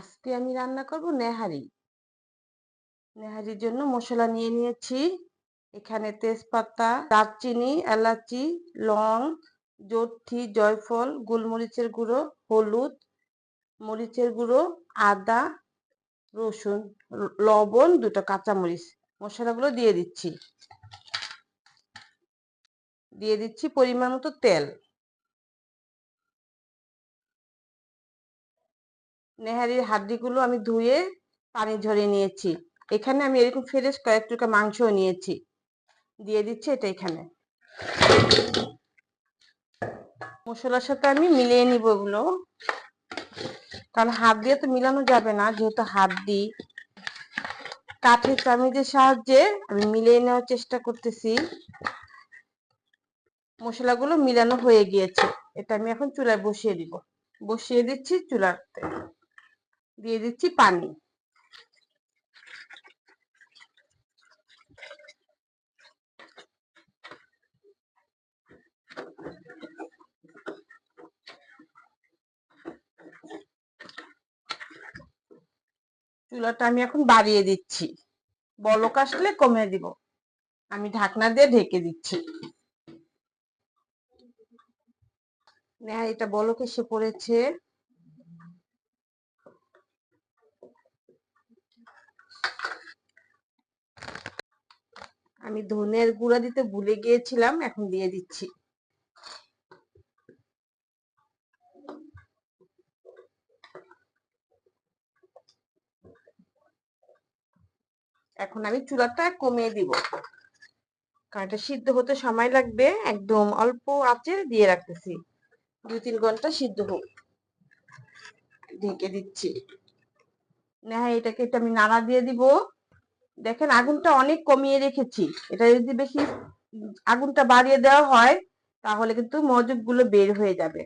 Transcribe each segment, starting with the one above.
আজকে আমি রান্না করব নেহারি। নেহারির জন্য মশলা নিয়ে নিয়েছি। এখানে তেজপাতা, দারচিনি, এলাচি, লং জঠি জয়ফল, গোলমরিচের গুঁড়ো, হলুদ, মরিচের গুঁড়ো, আদা, রসুন, লবণ, দুটো কাঁচামরিচ। মশলাগুলো দিয়ে দিচ্ছি। দিয়ে দিচ্ছি পরিমাণ মতো তেল। নেহারির হাড্ডিগুলো আমি ধুয়ে পানি ঝরিয়ে নিয়েছি। এখানে আমি এরকম ফ্রেশ কয়েক টুকা মাংস নিয়েছি। দিয়ে দিচ্ছি এটা এখানে। মশলার সাথে আমি মিলিয়ে নিব এগুলো। কারণ হাত দিয়ে তো মিলানো যাবে না, যেহেতু হাত দিই কাঠের চামিচের সাহায্যে আমি মিলিয়ে নেওয়ার চেষ্টা করতেছি। মশলাগুলো মিলানো হয়ে গিয়েছে। এটা আমি এখন চুলায় বসিয়ে দিব। বসিয়ে দিচ্ছি চুলাতে। দিয়ে দিচ্ছি পানি। চুলাটা আমি এখন বাড়িয়ে দিচ্ছি। বলক আসলে কমে দিব। আমি ঢাকনা দিয়ে ঢেকে দিচ্ছি। এটা বলক এসে পড়েছে। আমি ধনের গুঁড়া দিতে ভুলে গিয়েছিলাম, এখন দিয়ে দিচ্ছি। এখন আমি চুলাটা কমিয়ে দিব। কারণ এটা সিদ্ধ হতে সময় লাগবে, একদম অল্প আঁচে দিয়ে রাখতেছি। দু তিন ঘণ্টা সিদ্ধ হোক। ঢেকে দিচ্ছি। নেহা, এটাকে এটা আমি নাড়া দিয়ে দিব। দেখেন আগুনটা অনেক কমিয়ে রেখেছি। এটা যদি বেশি আগুনটা বাড়িয়ে দেওয়া হয়, তাহলে কিন্তু মজকগুলো বের হয়ে যাবে।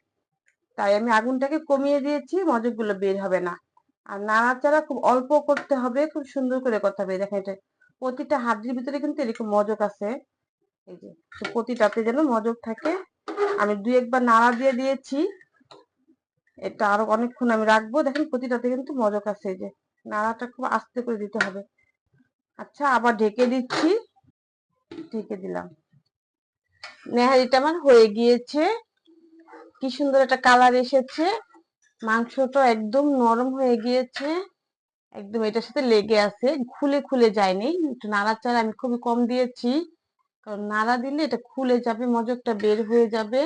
তাই আমি আগুনটাকে কমিয়ে দিয়েছি মজকগুলো বের হবে না। আর নাড়াচাড়া খুব অল্প করতে হবে, খুব সুন্দর করে করতে হবে। দেখেন এটা প্রতিটা হাড্ডির ভিতরে কিন্তু এরকম মজক আছে। এই যে প্রতিটাতে যেন মজক থাকে। আমি দুই একবার নাড়া দিয়ে দিয়েছি। এটা আরও অনেকক্ষণ আমি রাখব। দেখেন প্রতিটাতে কিন্তু মজক আছে। এই যে, নাড়াটা খুব আস্তে করে দিতে হবে। আচ্ছা আবার ঢেকে দিচ্ছি। ঢেকে দিলাম। নেহারিটা আমার হয়ে গিয়েছে। কি সুন্দর একটা কালার এসেছে। মাংসটা একদম নরম হয়ে গিয়েছে। একদম এটার সাথে লেগে আছে। খুলে খুলে যায়নি। একটু নাড়াচাড়া আমি খুবই কম দিয়েছি। কারণ নাড়া দিলে এটা খুলে যাবে, মজকটা বের হয়ে যাবে।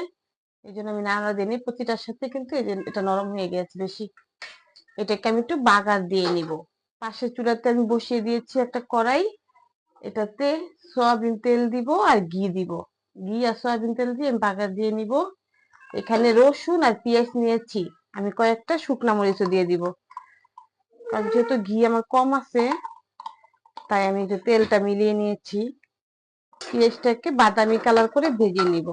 এই জন্য আমি নাড়া দিইনি। প্রতিটার সাথে কিন্তু এটা নরম হয়ে গেছে বেশি। এটাকে আমি একটু বাগার দিয়ে নিব। পাশের চুলাতে আমি বসিয়ে দিয়েছি একটা কড়াই, এটাতে সয়াবিন তেল দিব আর ঘি দিব। ঘি আর সয়াবিন তেল দিয়ে আমি বাগার দিয়ে নিব। এখানে রসুন আর পেঁয়াজ নিয়েছি। আমি কয়েকটা শুকনা মরিচও দিয়ে দিব। কারণ যেহেতু ঘি আমার কম আছে, তাই আমি যে তেলটা মিলিয়ে নিয়েছি, পেঁয়াজটাকে বাদামি কালার করে ভেজে নিব।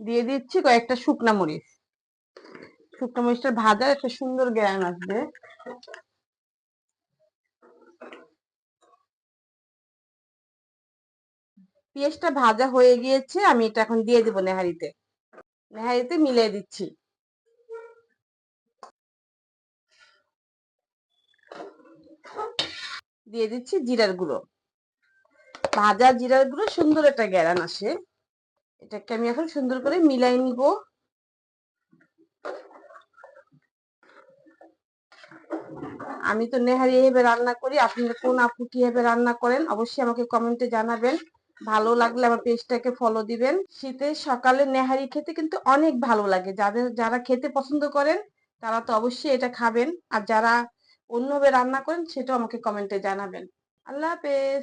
দিয়ে দিচ্ছি কয়েকটা শুকনা মরিচ। শুকনো মরিচটা ভাজার একটা সুন্দর জ্ঞান আসবে। পেঁয়াজটা ভাজা হয়ে গিয়েছে, আমি এটা এখন দিয়ে দিব নেহারিতে। নেহারিতে মিলিয়ে দিচ্ছি। দিয়ে দিচ্ছি জিরার গুঁড়ো। ভাজা জিরার গুঁড়ো, সুন্দর একটা গ্যারান আসে। এটাকে আমি এখন সুন্দর করে মিলাই নিব। আমি তো নেহারি এভাবে রান্না করি, আপনারা কোন আপু কীভাবে রান্না করেন, অবশ্যই আমাকে কমেন্টে জানাবেন। ভালো লাগলে আমার পেজটাকে ফলো দিবেন। শীতের সকালে নেহারি খেতে কিন্তু অনেক ভালো লাগে। যাদের, যারা খেতে পছন্দ করেন, তারা তো অবশ্যই এটা খাবেন। আর যারা অন্যভাবে রান্না করেন, সেটাও আমাকে কমেন্টে জানাবেন। আল্লাহ হাফেজ!